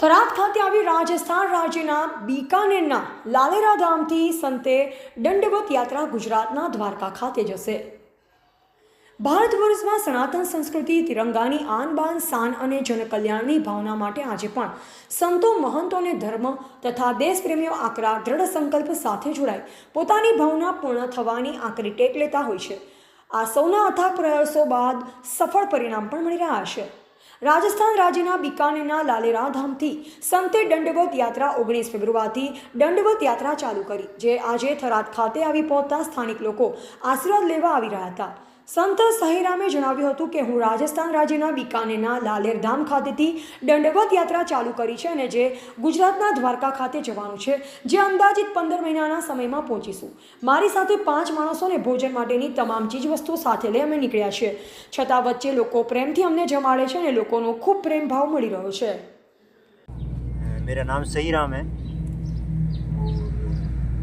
થરાદ ખાતે આવી રાજસ્થાન રાજ્યના બીકાનેરના લાલેરા ધામથી સંતે દંડવત યાત્રા ગુજરાતના દ્વારકા ખાતે જશે. ભારત વર્ષમાં સનાતન સંસ્કૃતિ, તિરંગાની આન બાન શાન અને જનકલ્યાણની ભાવના માટે આજે પણ સંતો મહંતો અને ધર્મ તથા દેશપ્રેમીઓ આકરા દ્રઢ સંકલ્પ સાથે જોડાઈ પોતાની ભાવના પૂર્ણ થવાની આકરી ટેક લેતા હોય છે. આ સૌના અથાગ પ્રયાસો બાદ સફળ પરિણામ પણ મળી રહ્યા છે. રાજસ્થાન રાજ્યના બિકાનેરના લાલેરા ધામથી સંતે દંડવત યાત્રા ઓગણીસ ફેબ્રુઆરીથી દંડવત યાત્રા ચાલુ કરી, જે આજે થરાદ ખાતે આવી પહોંચતા સ્થાનિક લોકો આશીર્વાદ લેવા આવી રહ્યા હતા. સંત સહીરામે જણાવ્યું હતું કે હું રાજસ્થાન રાજ્યના બિકાનેરના લાલેર ધામ ખાતેથી દંડવત યાત્રા ચાલુ કરી છે અને જે ગુજરાતના દ્વારકા ખાતે જવાનું છે જે અંદાજિત પંદર મહિનાના સમયમાં પહોંચીશું મારી સાથે પાંચ માણસોને ભોજન માટેની તમામ ચીજવસ્તુઓ સાથે લઈ અમે નીકળ્યા છીએ છતાં વચ્ચે લોકો પ્રેમથી અમને જમાડે છે અને લોકોનો ખૂબ પ્રેમ ભાવ મળી રહ્યો છે मेरा नाम सही राम है और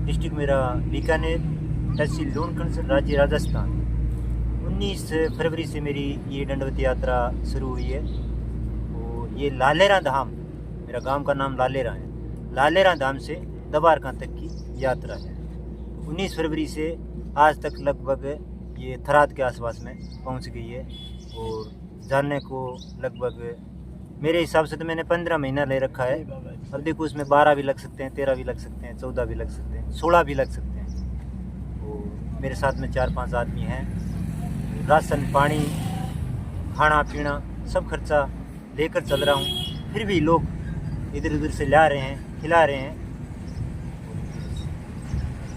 डिस्ट्रिक्ट मेरा बीकानेर तहसील लोनकंड राज्य राजस्थान 19 फरवरी से मेरी ये दंडवत यात्रा शुरू हुई है। और ये लालेरा धाम, मेरा गाँव का नाम लालेरा है। लालेरा धाम से दबारका तक की यात्रा है। 19 फरवरी से आज तक लगभग ये थराद के आसपास में पहुँच गई है। और जानने को लगभग मेरे हिसाब से तो मैंने पंद्रह महीना ले रखा है। अब देखो उसमें बारह भी लग सकते हैं, तेरह भी लग सकते हैं, चौदह भी लग सकते हैं, सोलह भी लग सकते हैं। और मेरे साथ में चार पाँच आदमी हैं। राशन पानी खाना पीना सब खर्चा लेकर चल रहा हूँ फिर भी लोग इधर उधर से ला रहे हैं खिला रहे हैं